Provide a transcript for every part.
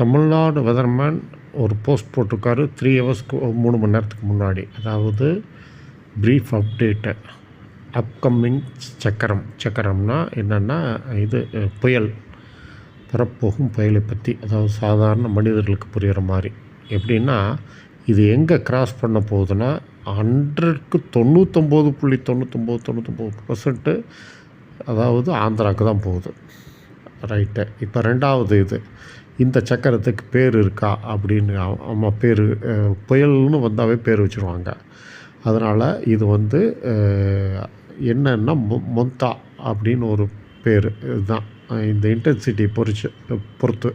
Tamil Nadu weatherman ஒரு post போட்டிருக்காரு. Three ஹவர்ஸ்க்கு மூணு மணி நேரத்துக்கு முன்னாடி. அதாவது ப்ரீஃப் அப்டேட்டு அப்கமிங் சக்கரம். சக்கரம்னா என்னென்னா இது புயல். வரப்போகும் புயலை பற்றி அதாவது சாதாரண மனிதர்களுக்கு புரிகிற மாதிரி. எப்படின்னா இது எங்கே கிராஸ் பண்ண போகுதுன்னா ஹண்ட்ரட்க்கு தொண்ணூத்தொம்பது புள்ளி தொண்ணூத்தொம்பது தொண்ணூற்றொம்போது பர்சன்ட்டு அதாவது ஆந்திராவுக்கு தான் போகுது. ரைட்டு இப்போ ரெண்டாவது இது. இந்த சக்கரத்துக்கு பேர் இருக்கா? அப்படின்னு ஆமாம் பேர் புயல்னு வந்தாவே பேர் வச்சுருவாங்க. அதனால் இது வந்து என்னென்னா மொ மொந்தா அப்படின்னு ஒரு பேர். இதுதான். இந்த இன்டென்சிட்டி பொறிச்சு பொறுத்து.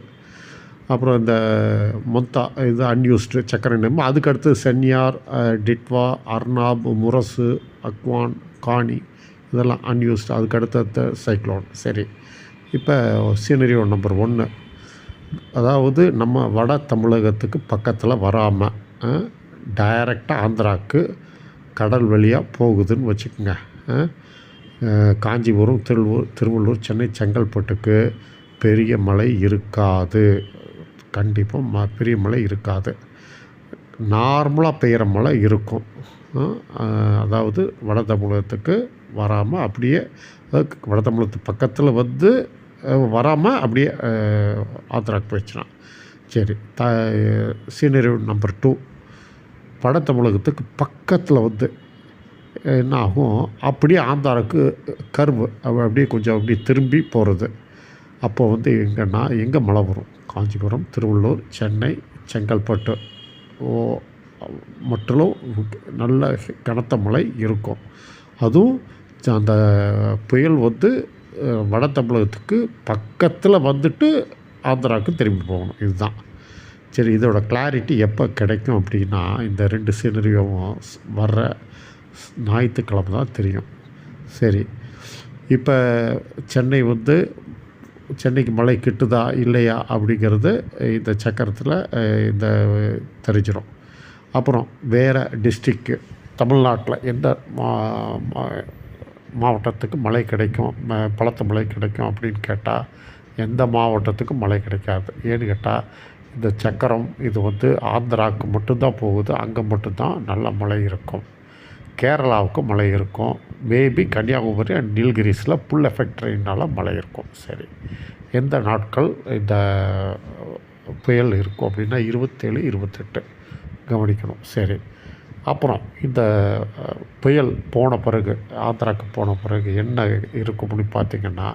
அப்புறம் இந்த மொந்தா இது அன்யூஸ்டு சக்கரை நேம் அதுக்கடுத்து சென்னியார் டிட்வா அர்னாப் முரசு அக்வான் காணி இதெல்லாம் அன்யூஸ்டு அதுக்கு சைக்ளோன் சரி. இப்போ சீனரியோ நம்பர் ஒன்று அதாவது நம்ம வட தமிழகத்துக்கு பக்கத்தில் வராமல் டைரெக்டாக ஆந்திராவுக்கு கடல் வழியாக போகுதுன்னு வச்சுக்கோங்க. காஞ்சிபுரம் திருவள்ளூர் திருவள்ளூர் சென்னை செங்கல்பட்டுக்கு பெரிய மழை இருக்காது. கண்டிப்பாக ம பெரிய மழை இருக்காது. நார்மலாக பெய்கிற மழை இருக்கும். அதாவது வட தமிழகத்துக்கு வராமல் அப்படியே வட தமிழகத்து பக்கத்தில் வந்து வராமல் அப்படியே ஆந்திராவுக்கு போயிடுச்சுன்னா. சரி த சீனரி நம்பர் டூ வட தமிழகத்துக்கு பக்கத்தில் வந்து என்ன ஆகும்? அப்படியே ஆந்தாருக்கு கருவு அப்படியே கொஞ்சம் அப்படியே திரும்பி போகிறது அப்போ வந்து எங்கன்னா எங்கே மழை வரும் காஞ்சிபுரம் திருவள்ளூர் சென்னை செங்கல்பட்டு. ஓ மட்டிலும் நல்ல கனத்த மழை இருக்கும். அதுவும் அந்த புயல் வந்து வட தமிழகத்துக்கு பக்கத்தில் வந்துட்டு ஆந்திராவுக்கு திரும்பி போகணும். இதுதான். சரி இதோட கிளாரிட்டி எப்போ கிடைக்கும் அப்படின்னா இந்த ரெண்டு சினரியோவும் வர்ற ஞாயிற்றுக்கிழமை தான் தெரியும். சரி இப்போ சென்னை வந்து சென்னைக்கு மழை கிட்டுதா இல்லையா அப்படிங்கிறது இந்த சக்கரத்தில் இந்த தெரிஞ்சிடும் அப்புறம் வேறு டிஸ்ட்ரிக்கு தமிழ்நாட்டில் எந்த மா மா- மாவட்டத்துக்கு மழை கிடைக்கும் ம- பலத்த மழை கிடைக்கும் அப்படின்னு கேட்டால் எந்த மாவட்டத்துக்கும் மழை கிடைக்காது. ஏன்னு கேட்டால் இந்த சக்கரம் இது வந்து ஆந்திராவுக்கு மட்டும்தான் போகுது அங்கே மட்டும்தான் நல்ல மழை இருக்கும். கேரளாவுக்கு மழை இருக்கும். மேபி கன்னியாகுமரி அண்ட் நீல்கிரிஸில் புல் எஃபெக்ட் ரெயினால் மழை இருக்கும். சரி. எந்த நாட்கள் இந்த புயல் இருக்கும் அப்படின்னா இருபத்தேழு இருபத்தெட்டு கவனிக்கணும். சரி. அப்புறம் இந்த புயல் போன பிறகு ஆந்திராவுக்கு போன பிறகு என்ன இருக்கும் பார்த்திங்கன்னா பார்த்தீங்கன்னா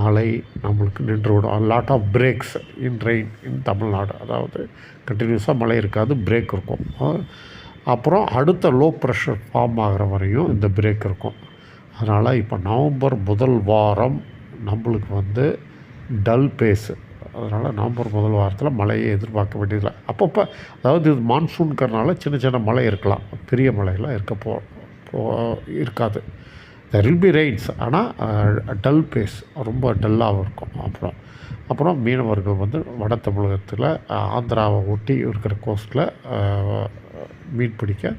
மழை நம்மளுக்கு நின்று விடும். Lot of breaks in rain in Tamil Nadu. அதாவது கண்டினியூஸாக மழை இருக்காது பிரேக் இருக்கும். அப்புறம் அடுத்த லோ ப்ரெஷர் ஃபார்ம் ஆகிற வரையும் இந்த பிரேக் இருக்கும். அதனால் இப்போ நவம்பர் முதல் வாரம் நம்மளுக்கு வந்து டல் பேஸு அதனால் நவம்பர் முதல் வாரத்தில் மழையை எதிர்பார்க்க வேண்டியதில்லை. அப்பப்போ அதாவது இது மான்சூன்கிறனால சின்ன சின்ன மழை இருக்கலாம். பெரிய மழையெல்லாம் இருக்க போ போ இருக்காது. தெர் வில் பி ரெயின்ஸ் ஆனால் டல் பேஸ் ரொம்ப டல்லாகவும் இருக்கும். அப்புறம் அப்புறம் மீனவர்கள் வந்து வட தமிழகத்தில் ஆந்திராவை ஒட்டி இருக்கிற கோஸ்ட்டில் மீன் பிடிக்க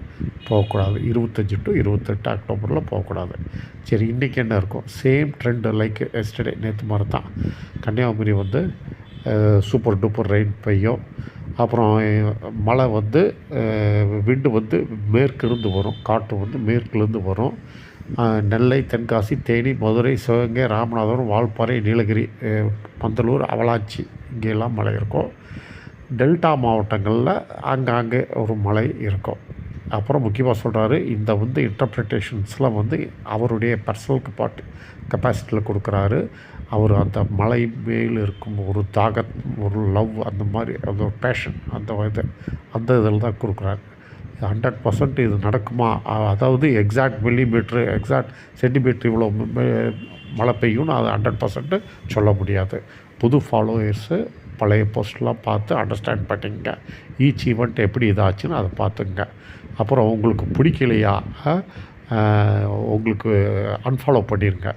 போகக்கூடாது. இருபத்தஞ்சி டு இருபத்தெட்டு அக்டோபரில் போகக்கூடாது. சரி இன்றைக்கி என்ன இருக்கும்? சேம் ட்ரெண்டு லைக் எஸ்டர்டே நேற்று மாதிரி தான் கன்னியாகுமரி வந்து சூப்பர் டூப்பர் ரெயின் பெய்யும். அப்புறம் மழை வந்து விண்டு வந்து மேற்கிருந்து வரும். காற்று வந்து மேற்கிலிருந்து வரும். நெல்லை தென்காசி தேனி மதுரை சிவகங்கை ராமநாதபுரம் வால்பாறை நீலகிரி பந்தலூர் அவலாச்சி இங்கெல்லாம் மழை இருக்கும். டெல்டா மாவட்டங்களில் ஆங்காங்கே ஒரு மழை இருக்கும். அப்புறம் முக்கியமாக சொல்கிறாரு இந்த வந்து இன்டர்பிரிட்டேஷன்ஸ்லாம் வந்து அவருடைய பர்சனல் கப்பாட் கெப்பாசிட்டியில் கொடுக்குறாரு. அவர் அந்த மலை மேல் இருக்கும் ஒரு தாகத் ஒரு லவ் அந்த மாதிரி அந்த ஒரு பேஷன் அந்த இது அந்த இதில் தான் கொடுக்குறாரு. ஹண்ட்ரட் பர்சன்ட் இது நடக்குமா? அதாவது எக்ஸாக்ட் மில்லிமீட்ரு எக்ஸாக்ட் சென்டிமீட்ரு இவ்வளோ மழை பெய்யும்னு அது ஹண்ட்ரட் பர்சன்ட்டு சொல்ல முடியாது. புது ஃபாலோயர்ஸு பழைய போஸ்ட்லாம் பார்த்து அண்டர்ஸ்டாண்ட் பண்ணிங்க ஈச் ஈவெண்ட் எப்படி இதாச்சுன்னு அதை பார்த்துங்க அப்புறம் உங்களுக்கு பிடிக்கலையா? உங்களுக்கு அன்ஃபாலோ பண்ணிடுங்க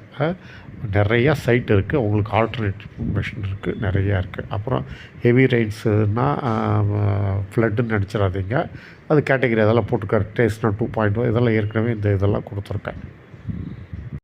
நிறையா சைட் இருக்குது உங்களுக்கு ஆல்டர்னேட் இன்ஃபர்மேஷன் இருக்குது நிறையா இருக்குது அப்புறம் ஹெவி ரெயின்ஸுனால் ஃப்ளட்டுன்னு நினச்சிடாதீங்க. அது கேட்டகரி அதெல்லாம் போட்டுக்கார் டேஸ்ட்னா டூ பாயிண்ட் இதெல்லாம் ஏற்கனவே இந்த இதெல்லாம் கொடுத்துருக்கேன்.